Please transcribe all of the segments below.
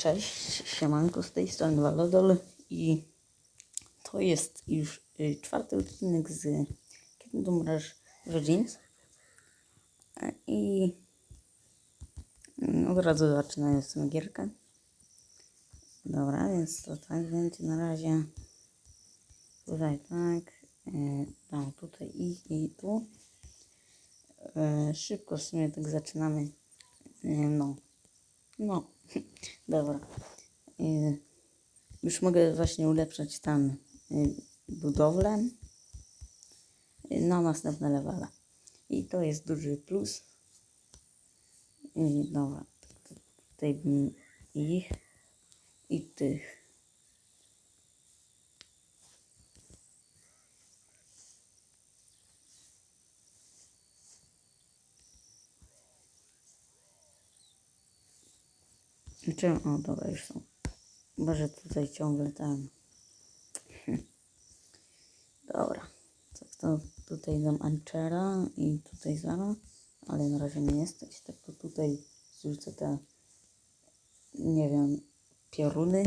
Cześć, siemanko z tej strony Walodol i to jest już y, czwarty odcinek z Rush Origins E, i mm, od razu zaczynając tę gierkę. Dobra, więc to tak będzie na razie tutaj tak, e, tam tutaj i, i tu. E, szybko w sumie tak zaczynamy. No, no, dobra. Y, Już mogę właśnie ulepszać tam y, budowlę y, na następne levele. I to jest duży plus. Dobra, tutaj ich i tych. Czym? O, dobra, już są. Może tutaj ciągle ten. Dobra. Tak to tutaj dam Anchera i tutaj Zara, ale na razie nie stać. Tak to tutaj zrzucę te, nie wiem, pioruny.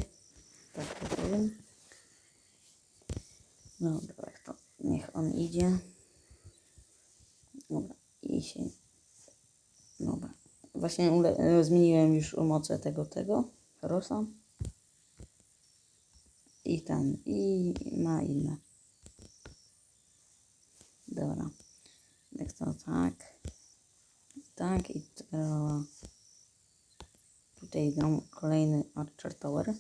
Tak to powiem. Dobra, tak to niech on idzie. Dobra, i się. Właśnie e, zmieniłem już moce tego, tego, Rosa. I ten, i ma inne. Dobra. Jak to tak. Tak i teraz tutaj dam kolejny Archer Tower.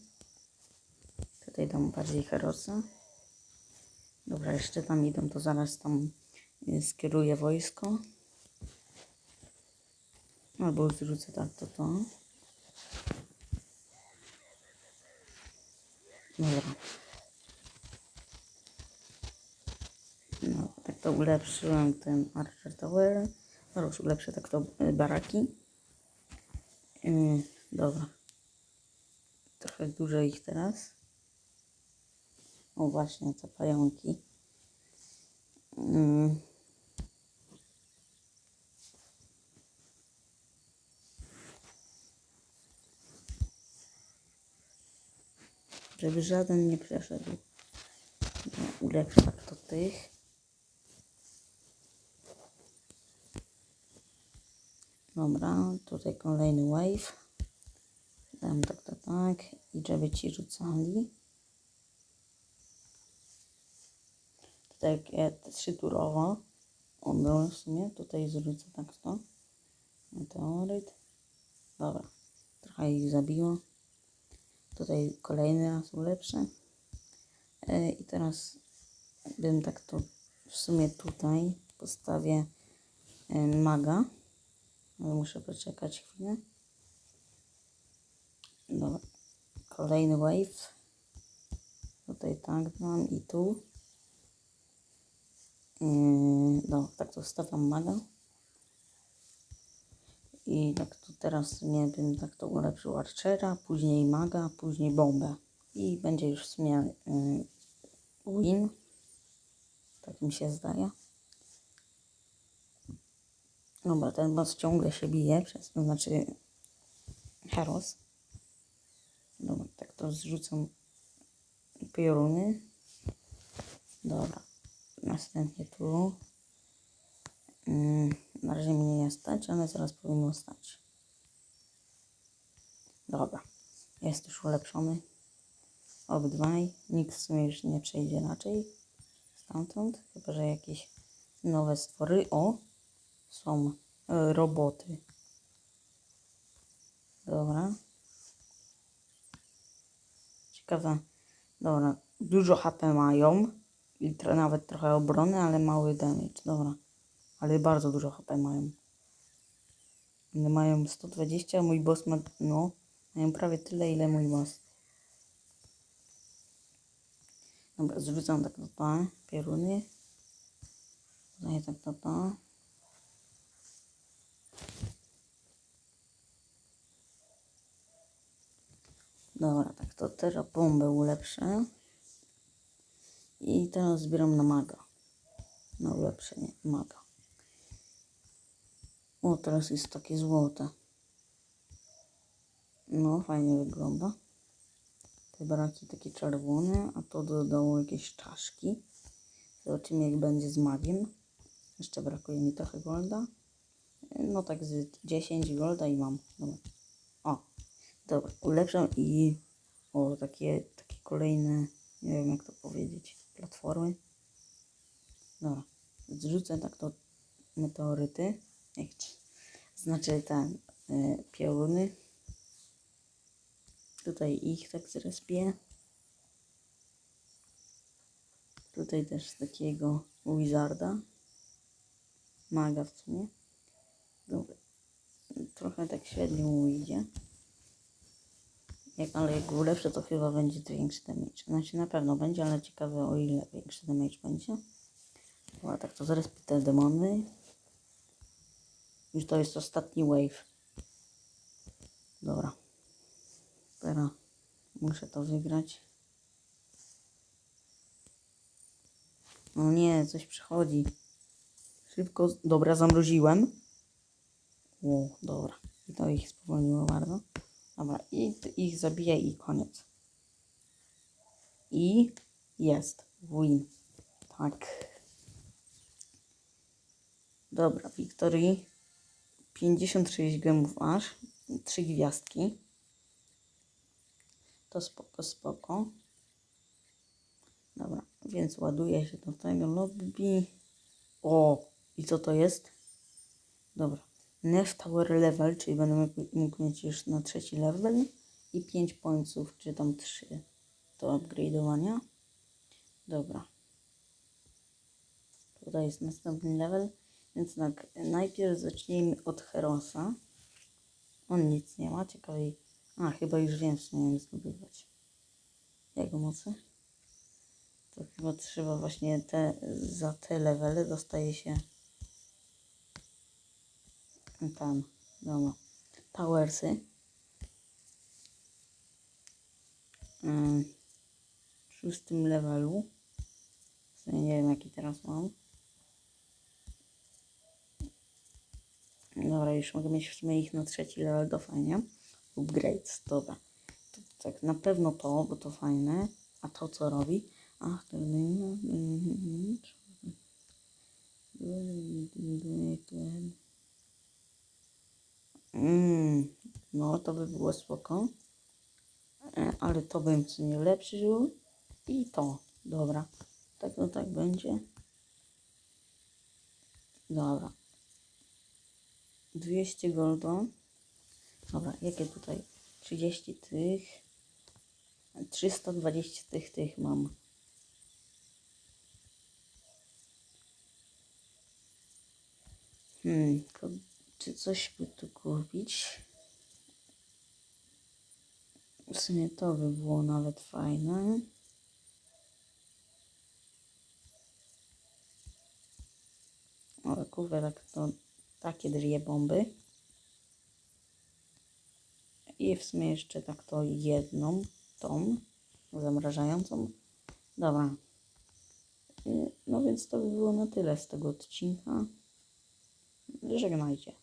Tutaj dam bardziej Herosa. Dobra, jeszcze tam idą, to zaraz tam y, skieruję wojsko. Albo zrzucę tak to to. Dobra. No, tak to ulepszyłem ten Archer Tower. Zaraz ulepszę tak to y, baraki. Yy, dobra. Trochę dużo ich teraz. O właśnie, te pająki. Yy. Żeby żaden nie przeszedł. Ulepszę tak to tych. Dobra, tutaj kolejny wave. Dam tak, tak, tak. I żeby ci rzucali. Tutaj trzyturowo. On był w sumie. Tutaj zrzucę tak to. Meteoryt. Dobra. Trochę ich zabiło. Tutaj kolejny raz ulepszę. E, I teraz bym tak to w sumie tutaj postawię e, maga. Ale muszę poczekać chwilę. Dobra. Kolejny wave. Tutaj tak dam i tu. No, tak to stawiam maga. I tak to teraz nie bym tak to ulepszył Archera, później Maga, później Bombę. I będzie już w sumie y, win. Tak mi się zdaje. Dobra, ten boss ciągle się bije, przez to znaczy Heros. Dobra, tak to zrzucam pioruny. Dobra, następnie tu. Mm, na razie mnie nie stać, ale zaraz powinno stać. Dobra, jest już ulepszony. Obydwaj. Nikt w sumie już nie przejdzie raczej stamtąd, chyba że jakieś nowe stwory. O, są e, roboty. Dobra. Ciekawe. Dobra, dużo HP mają i nawet trochę obrony, ale mały damage. Dobra ale bardzo dużo HP mają. One mają 120, a mój boss ma, no, mają prawie tyle, ile mój boss. Dobra, zrzucam tak to to, pioruny. Daję tak to to. Dobra, tak to teraz bombę ulepszę. I teraz zbieram na maga. Na ulepszenie maga. O, teraz jest takie złote. No, fajnie wygląda. Te braki takie czerwone, a to dodało jakieś czaszki. Zobaczymy jak będzie z magiem. Jeszcze brakuje mi trochę golda. No tak z 10 golda i mam. Dobra. O, dobra, ulepszam i o takie, takie kolejne, nie wiem jak to powiedzieć, platformy. Dobra, zrzucę tak to meteoryty, znaczy ten y, pioruny. Tutaj ich tak zrespię. Tutaj też takiego wizarda. Maga w sumie. Dobra. Trochę tak średnio mu idzie. Jak, ale jak ulepszę, to chyba będzie to większy damage. Znaczy na pewno będzie, ale ciekawe o ile większy damage będzie. Dobra, tak to zaraz te demony. Już to jest ostatni wave. Dobra. Teraz muszę to wygrać. No nie, coś przychodzi. Szybko, dobra, zamroziłem. O, dobra. I to ich spowolniło bardzo. Dobra, i ich zabiję i koniec. I jest. Win. Tak. Dobra, Victory. 56 gemów aż. 3 gwiazdki. To spoko, spoko. Dobra, więc ładuję się do tego lobby. O, i co to jest? Dobra. Nef Tower Level, czyli będę mógł mieć już na trzeci level i 5 pońców, czy tam 3 do upgrade'owania. Dobra. Tutaj jest następny level, więc tak, najpierw zacznijmy od Herosa. On nic nie ma, ciekawej. A, chyba już wiem, sumie jak zdobywać. Jego mocy. To chyba trzeba właśnie te, za te levely dostaje się ten, dobra, towersy. Ym, W szóstym levelu. W sumie nie wiem jaki teraz mam. Dobra, już mogę mieć w sumie ich na trzeci level, to fajnie. Upgrades, dobra. To, tak, na pewno to, bo to fajne. A to co robi? Ach, to... Mm, no, to by było spoko. E, Ale to bym co nie lepszył. I to. Dobra. Tak, no tak będzie. Dobra. 200 golda. Dobra, jakie tutaj? 30 tych. 320 tych, tych mam. Hmm, czy coś by tu kupić? W sumie to by było nawet fajne. Ale kurwa, tak to, takie dwie bomby. I w sumie jeszcze tak to jedną, tą zamrażającą. Dobra. Y, No więc to by było na tyle z tego odcinka. Żegnajcie.